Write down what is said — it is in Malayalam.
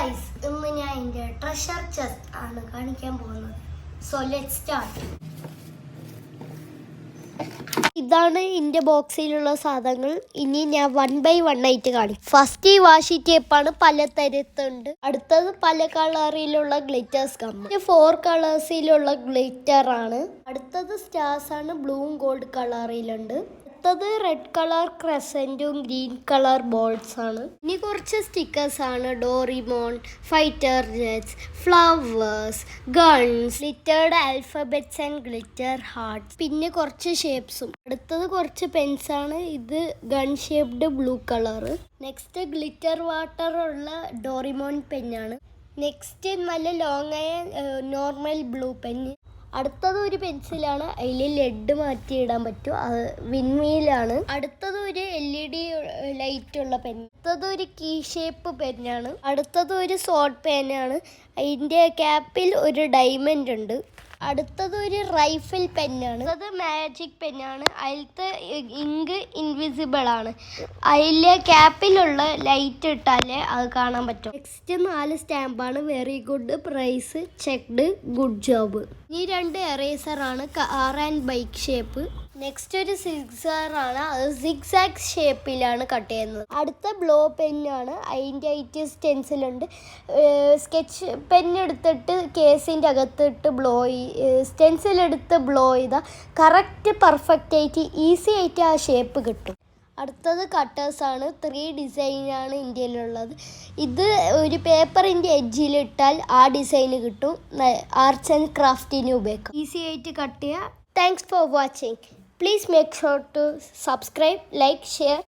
ഗൈസ് ഇന്ന് ഞാൻ എന്റെ ട്രഷർ ചെസ്റ്റ് ആണ് കാണിക്കാൻ പോകുന്നത്. സോ ലെറ്റ് സ്റ്റാർട്ട് ഇതാണ് എന്റെ ബോക്സിലുള്ള സാധനങ്ങൾ. ഇനി ഞാൻ വൺ ബൈ വൺ ആയിട്ട് കാണിക്കും. ഫസ്റ്റ് ഈ വാഷി ടേപ്പാണ് പല തരത്തുണ്ട് അടുത്തത് പല കളറിലുള്ള ഗ്ലിറ്റേഴ്സ് കമ്മ ഫോർ കളേഴ്സിലുള്ള ഗ്ലിറ്റർ ആണ്. അടുത്തത് സ്റ്റാർസ് ആണ് ബ്ലൂവും ഗോൾഡ് കളറിലുണ്ട് അടുത്തത് റെഡ് കളർ ക്രസന്റും ഗ്രീൻ കളർ ബോൾസ് ആണ്. ഇനി കുറച്ച് സ്റ്റിക്കേഴ്സ് ആണ്. Doraemon fighter jets flowers guns glittered alphabets and glitter heart പിന്നെ കുറച്ച് ഷേപ്സും അടുത്തത് കുറച്ച് പെൻസ് ആണ്. ഇത് gun shaped blue colour next glitter water ഉള്ള ഡോറിമോൺ പെന്നാണ് നെക്സ്റ്റ് നല്ല ലോങ് ആയ നോർമൽ ബ്ലൂ പെന്ന് അടുത്തത് ഒരു പെൻസിലാണ്. അതിൽ ലെഡ് മാറ്റി ഇടാൻ പറ്റും. അത് വിൻമീലാണ് അടുത്തത് ഒരു എൽ ഇ ഡി ലൈറ്റ് ഉള്ള പെൻ അടുത്തത് ഒരു കീ ഷേപ്പ് പെന്നാണ്. അടുത്തത് ഒരു സോട്ട് പെന്നാണ്. അതിന്റെ ക്യാപ്പിൽ ഒരു ഡയമണ്ട് ഉണ്ട്. അടുത്തത് ഒരു റൈഫിൾ പെന്നാണ്. അത് മാജിക് പെന്നാണ്. അതിലത്തെ ഇങ്ക് ഇൻവിസിബിൾ ആണ്. അതിലെ ക്യാപ്പിലുള്ള ലൈറ്റ് ഇട്ടാലേ അത് കാണാൻ പറ്റും. നെക്സ്റ്റ് നാല് സ്റ്റാമ്പാണ്. Very good. Price checked. Good job. ഈ രണ്ട് എറേസർ ആണ് car and bike shape. Next ഒരു സിക്സാറാണ് അത് സിക്സാക് ഷേപ്പിലാണ് കട്ട് ചെയ്യുന്നത്. അടുത്ത ബ്ലോ പെന്നാണ് അതിന്റെ ആയിട്ട് സ്റ്റെൻസിലുണ്ട് സ്കെച്ച് പെന്നെടുത്തിട്ട് കേസിന്റെ അകത്തിട്ട് ബ്ലോ സ്റ്റെൻസിലെടുത്ത് ബ്ലോ ചെയ്താൽ കറക്റ്റ് പെർഫെക്റ്റ് ആയിട്ട് ഈസി ആയിട്ട് ആ ഷേപ്പ് കിട്ടും. അടുത്തത് കട്ടേഴ്സാണ് ത്രീ ഡിസൈനാണ് ഇന്ത്യയിലുള്ളത്. ഇത് ഒരു പേപ്പറിന്റെ എഡ്ജിലിട്ടാൽ ആ ഡിസൈൻ കിട്ടും. ആർട്സ് ആൻഡ് ക്രാഫ്റ്റിന് ഉപയോഗിക്കും. ഈസി ആയിട്ട് കട്ട് ചെയ്യുക thanks for watching Please make sure to subscribe, like, share